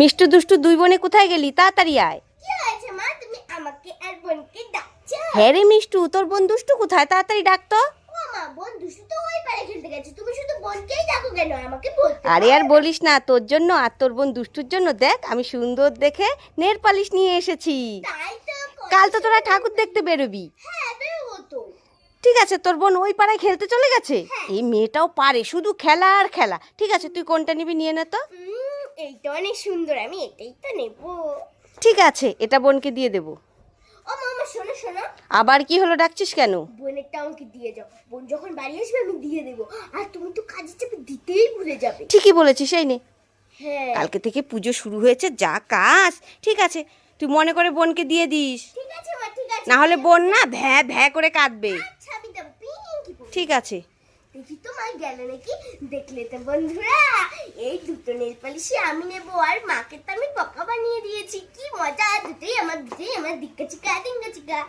মিষ্টু দুষ্টু দুই বোনে কোথায় গেলি? তাড়াতাড়ি আয়। কি হয়েছে মা? তুমি আমাকে আর বোনকে ডাকছো? হ্যাঁ রে মিষ্টু তোর বোন দুষ্টু কোথায়? তাড়াতাড়ি ডাক তো। ও মা বোন দুষ্টু তো ওই পারে খেলতে গেছে। তুমি শুধু বোনকেই ডাকো কেন? আমাকে বলতে আরে আর বলিস না তোর জন্য আর তোর বোন দুষ্টুর জন্য দেখ আমি সুন্দর দেখে নেল পালিশ নিয়ে এসেছি। কাল তো তোরা ঠাকুর দেখতে বেরোবি। হ্যাঁ ঠিক আছে তোর বোন ওই পাড়ায় খেলতে চলে গেছে? এই মেয়েটাও পারে শুধু খেলা আর খেলা। ঠিক আছে তুই কোনটা নিবি নিয়ে নে তো। এইটা অনেক সুন্দর আমি এটাই তো নেব। ঠিক আছে এটা বোনকে দিয়ে দেবো। ও মামা শোনো শোনো। আবার কি হলো ডাকছিস কেন? বোনেরটা আমাকে দিয়ে যাও। বোন যখন বাড়ি আসবে আমি দিয়ে দেবো। আর তুমি তো চাপে দিতেই ভুলে যাবে। ঠিকই বলেছিস এই নে। হ্যাঁ। কালকে থেকে পুজো শুরু হয়েছে যা কাজ। ঠিক আছে তুই মনে করে বোনকে দিয়ে দিস। ঠিক আছে মা ঠিক আছে। না হলে বোন না ভ্যা ভ্যা করে কাঁদবে। আচ্ছা আমি দেবো পিঙ্কি ঠিক আছে। দেখি তো মা গেল নাকি? দেখলে তো বন্ধুরা। এই দুটো নেল পালিশই আমি নেব আর মাকে তো আমি বকা বানিয়ে দিয়েছি। কি মজা, দুটোই আমার দুটোই আমার দিক্কা চিকা দিঙ্গা চিকা।